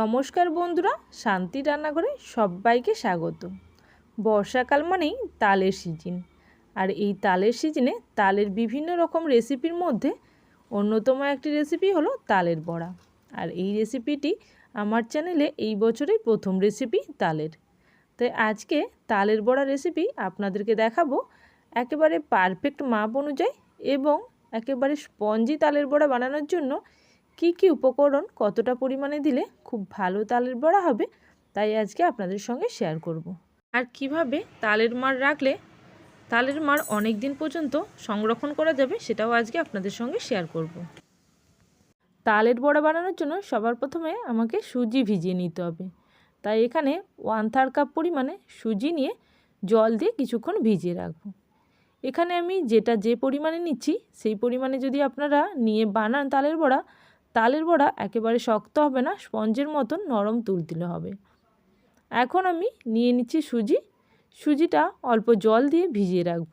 নমস্কার বন্ধুরা, শান্তি রান্নাঘরে সবাইকে স্বাগত। বর্ষাকাল মানেই তালের সিজন। আর এই তালের সিজনে তালের বিভিন্ন রকম রেসিপির মধ্যে অন্যতম একটি রেসিপি হলো তালের বড়া। আর এই রেসিপিটি আমার চ্যানেলে এই বছরেই প্রথম রেসিপি তালের। তাই আজকে তালের বড়া রেসিপি আপনাদেরকে দেখাবো একেবারে পারফেক্ট মাপ অনুযায়ী এবং একেবারে স্পঞ্জি তালের বড়া বানানোর জন্য কি কি উপকরণ কতটা পরিমাণে দিলে খুব ভালো তালের বড়া হবে, তাই আজকে আপনাদের সঙ্গে শেয়ার করব। আর কীভাবে তালের মার রাখলে তালের মার অনেক দিন পর্যন্ত সংরক্ষণ করা যাবে সেটাও আজকে আপনাদের সঙ্গে শেয়ার করব। তালের বড়া বানানোর জন্য সবার প্রথমে আমাকে সুজি ভিজিয়ে নিতে হবে তাই এখানে ওয়ান থার্ড কাপ পরিমাণে সুজি নিয়ে জল দিয়ে কিছুক্ষণ ভিজিয়ে রাখব এখানে আমি যেটা যে পরিমাণে নিচ্ছি, সেই পরিমাণে যদি আপনারা নিয়ে বানান তালের বড়া তালের বড়া একেবারে শক্ত হবে না, স্পঞ্জের মতন নরম তুলতুলে হবে। এখন আমি নিয়ে নিচ্ছি সুজি। সুজিটা অল্প জল দিয়ে ভিজিয়ে রাখব।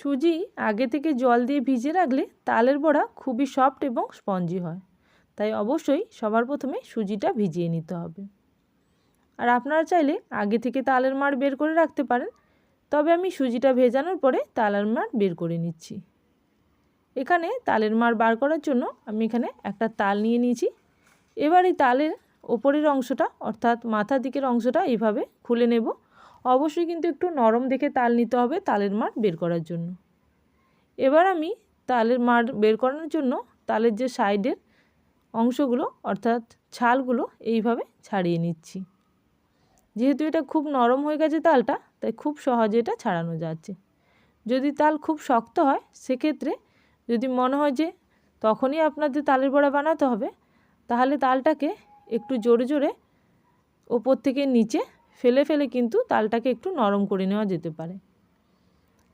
সুজি আগে থেকে জল দিয়ে ভিজিয়ে রাখলে তালের বড়া খুবই সফট এবং স্পঞ্জি হয়। তাই অবশ্যই সবার প্রথমে সুজিটা ভিজিয়ে নিতে হবে। আর আপনারা চাইলে আগে থেকে তালের মাড় বের করে রাখতে পারেন। তবে আমি সুজিটা ভেজানোর পরে তালের মাড় বের করে নিচ্ছি। এখানে তালের মার বার করার জন্য আমি এখানে একটা তাল নিয়ে নিয়েছি। এবার এই তালের ওপরের অংশটা, অর্থাৎ মাথার দিকের অংশটা এইভাবে খুলে নেব। অবশ্যই কিন্তু একটু নরম দেখে তাল নিতে হবে তালের মার বের করার জন্য। এবার আমি তালের মার বের করানোর জন্য তালের যে সাইডের অংশগুলো, অর্থাৎ ছালগুলো এইভাবে ছাড়িয়ে নিচ্ছি। যেহেতু এটা খুব নরম হয়ে গেছে তালটা, তাই খুব সহজে এটা ছাড়ানো যাচ্ছে। যদি তাল খুব শক্ত হয়, সেক্ষেত্রে যদি মনে হয় যে তখনই আপনাদের তালের বড়া বানাতে হবে, তাহলে তালটাকে একটু জোরে জোরে ওপর থেকে নিচে ফেলে ফেলে কিন্তু তালটাকে একটু নরম করে নেওয়া যেতে পারে।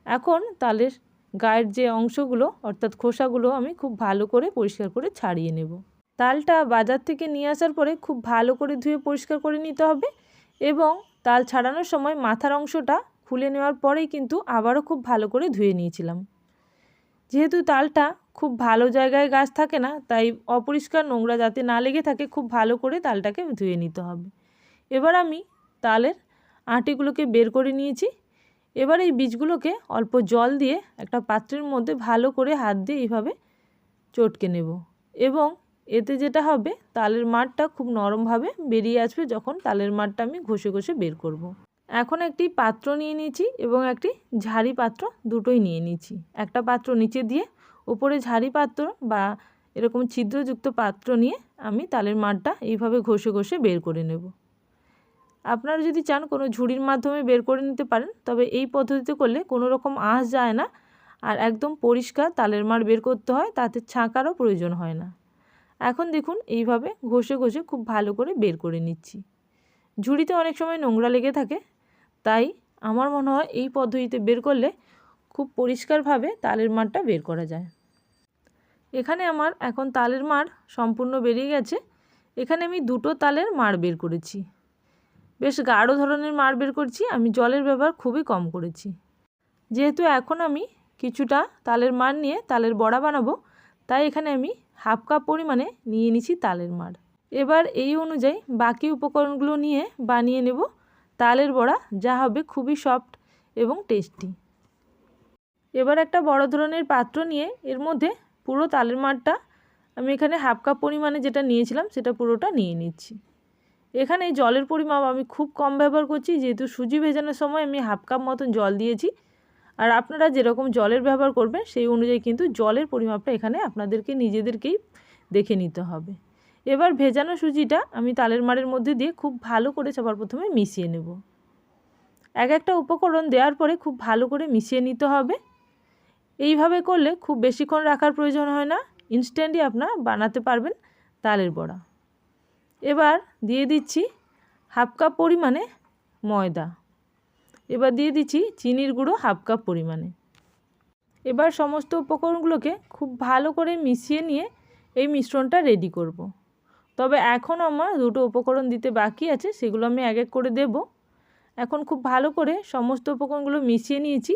এখন তালের গায়ের যে অংশগুলো, অর্থাৎ খোসাগুলো আমি খুব ভালো করে পরিষ্কার করে ছাড়িয়ে নেব। তালটা বাজার থেকে নিয়ে আসার পরে খুব ভালো করে ধুয়ে পরিষ্কার করে নিতে হবে এবং তাল ছাড়ানোর সময় মাথার অংশটা খুলে নেওয়ার পরেই কিন্তু আবারও খুব ভালো করে ধুয়ে নিয়েছিলাম। যেহেতু তালটা খুব ভালো জায়গায় গাছ থাকে না, তাই অপরিষ্কার নোংরা যাতে না লেগে থাকে, খুব ভালো করে তালটাকে ধুয়ে নিতে হবে এবার আমি তালের আটিগুলোকে বের করে নিয়েছি এবার এই বীজগুলোকে অল্প জল দিয়ে একটা পাত্রের মধ্যে ভালো করে হাত দিয়ে এইভাবে চটকে নেব এবং এতে যেটা হবে, তালের মাঠটা খুব নরমভাবে বেরিয়ে আসবে যখন তালের মাঠটা আমি ঘষে ঘষে বের করব। এখন একটি পাত্র নিয়ে নিয়েছি এবং একটি ঝাড়ি পাত্র দুটোই নিয়ে নিয়েছি। একটা পাত্র নিচে দিয়ে উপরে ঝাড়ি পাত্র বা এরকম ছিদ্রযুক্ত পাত্র নিয়ে আমি তালের মাঠটা এইভাবে ঘষে ঘষে বের করে নেব। আপনারা যদি চান কোনো ঝুড়ির মাধ্যমে বের করে নিতে পারেন, তবে এই পদ্ধতিতে করলে কোনো রকম আঁশ যায় না আর একদম পরিষ্কার তালের মাড় বের করতে হয়, তাতে ছাঁকারও প্রয়োজন হয় না। এখন দেখুন এইভাবে ঘষে ঘষে খুব ভালো করে বের করে নিচ্ছি। ঝুড়িতে অনেক সময় নোংরা লেগে থাকে তাই আমার মনে হয় এই পদ্ধতিতে বের করলে খুব পরিষ্কারভাবে তালের মারটা বের করা যায়। এখানে আমার এখন তালের মার সম্পূর্ণ বেরিয়ে গেছে। এখানে আমি দুটো তালের মার বের করেছি। বেশ গাঢ় ধরনের মার বের করছি, আমি জলের ব্যবহার খুবই কম করেছি। যেহেতু এখন আমি কিছুটা তালের মার নিয়ে তালের বড়া বানাবো, তাই এখানে আমি হাফ কাপ পরিমাণে নিয়ে নিছি তালের মার এবার এই অনুযায়ী বাকি উপকরণগুলো নিয়ে বানিয়ে নেব। তালের বড়া, যা হবে খুবই সফট এবং টেস্টি এবার একটা বড় ধরনের পাত্র নিয়ে এর মধ্যে পুরো তালের মাঠটা আমি এখানে হাফ কাপ পরিমাণে যেটা নিয়েছিলাম, সেটা পুরোটা নিয়ে নিচ্ছি। এখানে জলের পরিমাপ আমি খুব কম ব্যবহার করছি, যেহেতু সুজি ভেজানোর সময় আমি হাফ কাপ মতন জল দিয়েছি। আর আপনারা যেরকম জলের ব্যবহার করবেন, সেই অনুযায়ী কিন্তু জলের পরিমাপটা এখানে আপনাদেরকে নিজেদেরকেই দেখে নিতে হবে। এবার ভেজানো সুজিটা আমি তালের মাড়ের মধ্যে দিয়ে খুব ভালো করে সবার প্রথমে মিশিয়ে নেব। এক একটা উপকরণ দেওয়ার পরে খুব ভালো করে মিশিয়ে নিতে হবে। এইভাবে করলে খুব বেশিক্ষণ রাখার প্রয়োজন হয় না ইনস্ট্যান্টই আপনার বানাতে পারবেন তালের বড়া। এবার দিয়ে দিচ্ছি হাফ কাপ পরিমাণে ময়দা। এবার দিয়ে দিচ্ছি চিনির গুঁড়ো হাফ কাপ পরিমাণে। এবার সমস্ত উপকরণগুলোকে খুব ভালো করে মিশিয়ে নিয়ে এই মিশ্রণটা রেডি করব। তবে এখন আমার দুটো উপকরণ দিতে বাকি আছে, সেগুলো আমি এক এক করে দেব। এখন খুব ভালো করে সমস্ত উপকরণগুলো মিশিয়ে নিয়েছি।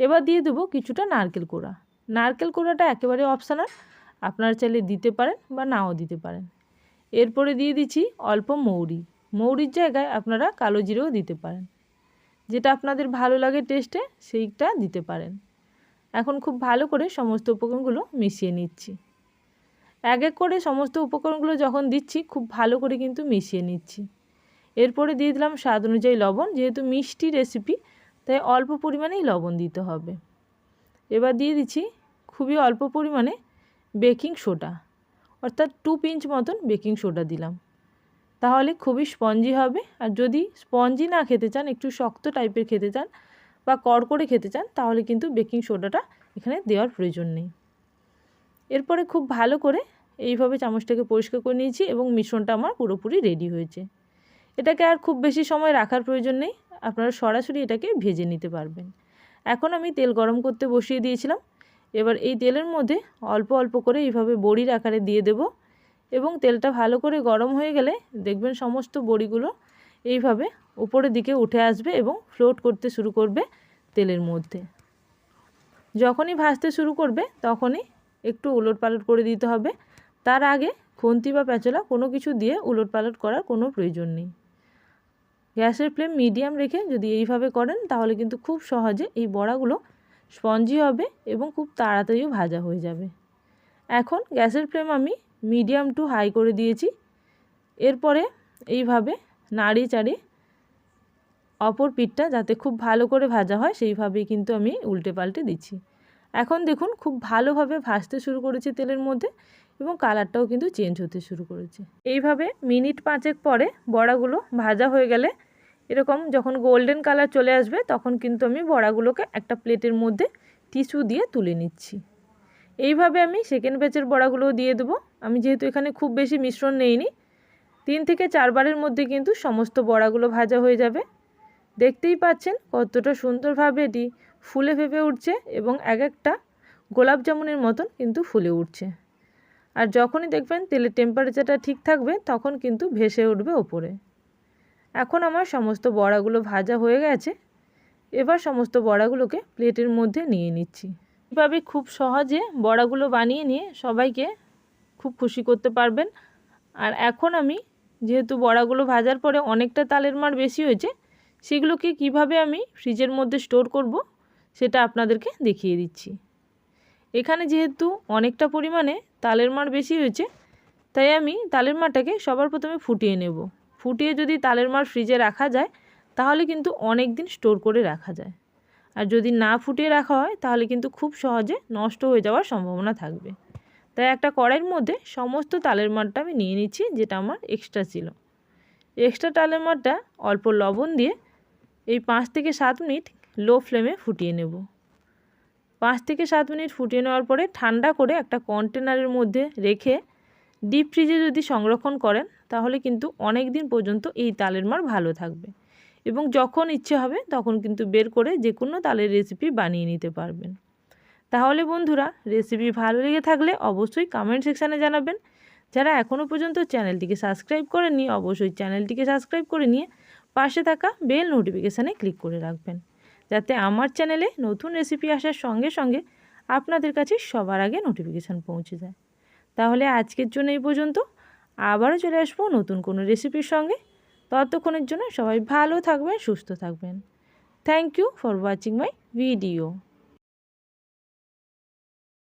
এবার দিয়ে দেবো কিছুটা নারকেল কোড়া। নারকেল কোড়াটা একেবারে অপশানাল আপনারা চাইলে দিতে পারেন বা নাও দিতে পারেন। এরপরে দিয়ে দিচ্ছি অল্প মৌরি। মৌরির জায়গায় আপনারা কালো জিরেও দিতে পারেন। যেটা আপনাদের ভালো লাগে টেস্টে সেইটা দিতে পারেন। এখন খুব ভালো করে সমস্ত উপকরণগুলো মিশিয়ে নিচ্ছি। এক এক করে সমস্ত উপকরণগুলো যখন দিচ্ছি, খুব ভালো করে কিন্তু মিশিয়ে নিচ্ছি। এরপরে দিয়ে দিলাম স্বাদ অনুযায়ী লবণ, যেহেতু মিষ্টি রেসিপি তাই অল্প পরিমাণেই লবণ দিতে হবে। এবার দিয়ে দিচ্ছি খুবই অল্প পরিমাণে বেকিং সোডা অর্থাৎ টু পিঞ্চ মতন বেকিং সোডা দিলাম। তাহলে খুবই স্পঞ্জি হবে, আর যদি স্পঞ্জি না খেতে চান, একটু শক্ত টাইপের খেতে চান বা কড়কড়ে খেতে চান, তাহলে কিন্তু বেকিং সোডাটা এখানে দেওয়ার প্রয়োজন নেই। এরপরে খুব ভালো করে এইভাবে চামচটাকে পরিষ্কার করে নিয়েছি এবং মিশ্রণটা আমার পুরোপুরি রেডি হয়েছে। এটাকে আর খুব বেশি সময় রাখার প্রয়োজন নেই, আপনারা সরাসরি এটাকে ভেজে নিতে পারবেন। এখন আমি তেল গরম করতে বসিয়ে দিয়েছিলাম। এবার এই তেলের মধ্যে অল্প অল্প করে এইভাবে বড়ির আকারে দিয়ে দেব এবং তেলটা ভালো করে গরম হয়ে গেলে দেখবেন সমস্ত বড়িগুলো এইভাবে উপরের দিকে উঠে আসবে এবং ফ্লোট করতে শুরু করবে তেলের মধ্যে। যখনই ভাজতে শুরু করবে তখনই একটু উলট পালট করে দিতে হবে। তার আগে খুন্তি বা প্যাঁচলা কোনো কিছু দিয়ে উলট পালট করার কোনো প্রয়োজন নেই। গ্যাসের ফ্লেম মিডিয়াম রেখে যদি এইভাবে করেন, তাহলে কিন্তু খুব সহজে এই বড়াগুলো স্পঞ্জি হবে এবং খুব তাড়াতাড়িও ভাজা হয়ে যাবে। এখন গ্যাসের ফ্লেম আমি মিডিয়াম টু হাই করে দিয়েছি। এরপরে এইভাবে নাড়িয়ে চাড়িয়ে অপর পিঠটা যাতে খুব ভালো করে ভাজা হয়, সেইভাবেই কিন্তু আমি উল্টে পাল্টে দিচ্ছি। এখন দেখুন খুব ভালোভাবে ভাজতে শুরু করেছে তেলের মধ্যে এবং কালারটাও কিন্তু চেঞ্জ হতে শুরু করেছে। এইভাবে মিনিট পাঁচেক পরে বড়াগুলো ভাজা হয়ে গেলে এরকম যখন গোল্ডেন কালার চলে আসবে তখন কিন্তু আমি বড়াগুলোকে একটা প্লেটের মধ্যে টিস্যু দিয়ে তুলে নিচ্ছি। এইভাবে আমি সেকেন্ড ব্যাচের বড়াগুলোও দিয়ে দেবো। আমি যেহেতু এখানে খুব বেশি মিশ্রণ নেইনি, তিন থেকে চারবারের মধ্যে কিন্তু সমস্ত বড়াগুলো ভাজা হয়ে যাবে। দেখতেই পাচ্ছেন কতটা সুন্দরভাবে এটি ফুলে ফেপে উঠছে এবং এক একটা গোলাপ জামুনের মতন কিন্তু ফুলে উঠছে। আর যখনই দেখবেন তেলের টেম্পারেচারটা ঠিক থাকবে, তখন কিন্তু ভেসে উঠবে ওপরে। এখন আমার সমস্ত বড়াগুলো ভাজা হয়ে গেছে। এবার সমস্ত বড়াগুলোকে প্লেটের মধ্যে নিয়ে নিচ্ছি। এভাবে খুব সহজে বড়াগুলো বানিয়ে নিয়ে সবাইকে খুব খুশি করতে পারবেন। আর এখন আমি যেহেতু বড়াগুলো ভাজার পরে অনেকটা তালের মার বেশি হয়েছে, সেগুলোকে কীভাবে আমি ফ্রিজের মধ্যে স্টোর করব সেটা আপনাদেরকে দেখিয়ে দিচ্ছি। এখানে যেহেতু অনেকটা পরিমাণে তালের মার বেশি হয়েছে, তাই আমি তালের মারটাকে সবার প্রথমে ফুটিয়ে নেব। ফুটিয়ে যদি তালের মার ফ্রিজে রাখা যায়, তাহলে কিন্তু অনেক দিন স্টোর করে রাখা যায়। আর যদি না ফুটিয়ে রাখা হয়, তাহলে কিন্তু খুব সহজে নষ্ট হয়ে যাওয়ার সম্ভাবনা থাকবে। তাই একটা কড়াইয়ের মধ্যে সমস্ত তালের মারটা আমি নিয়ে নিচ্ছি, যেটা আমার এক্সট্রা ছিল। এক্সট্রা তালের মারটা অল্প লবণ দিয়ে এই পাঁচ থেকে সাত মিনিট লো ফ্লেমে ফুটিয়ে নেব। পাঁচ থেকে সাত মিনিট ফুটিয়ে নেওয়ার পরে ঠান্ডা করে একটা কন্টেনারের মধ্যে রেখে ডিপ ফ্রিজে যদি সংরক্ষণ করেন, তাহলে কিন্তু অনেক দিন পর্যন্ত এই তালের মার ভালো থাকবে। এবং যখন ইচ্ছে হবে, তখন কিন্তু বের করে যে কোনো তালের রেসিপি বানিয়ে নিতে পারবেন। তাহলে বন্ধুরা রেসিপি ভালো লেগে থাকলে অবশ্যই কমেন্ট সেকশানে জানাবেন। যারা এখনও পর্যন্ত চ্যানেলটিকে সাবস্ক্রাইব করেননি, অবশ্যই চ্যানেলটিকে সাবস্ক্রাইব করে নিয়ে পাশে থাকা বেল নোটিফিকেশানে ক্লিক করে রাখবেন। যাতে আমার চ্যানেলে নতুন রেসিপি আসার সঙ্গে সঙ্গে আপনাদের কাছে সবার আগে নোটিফিকেশান পৌঁছে যায়। তাহলে আজকের জন্য এই পর্যন্ত। আবারও চলে আসব নতুন কোনো রেসিপির সঙ্গে। ততক্ষণের জন্য সবাই ভালো থাকবেন, সুস্থ থাকবেন। Thank you for watching my video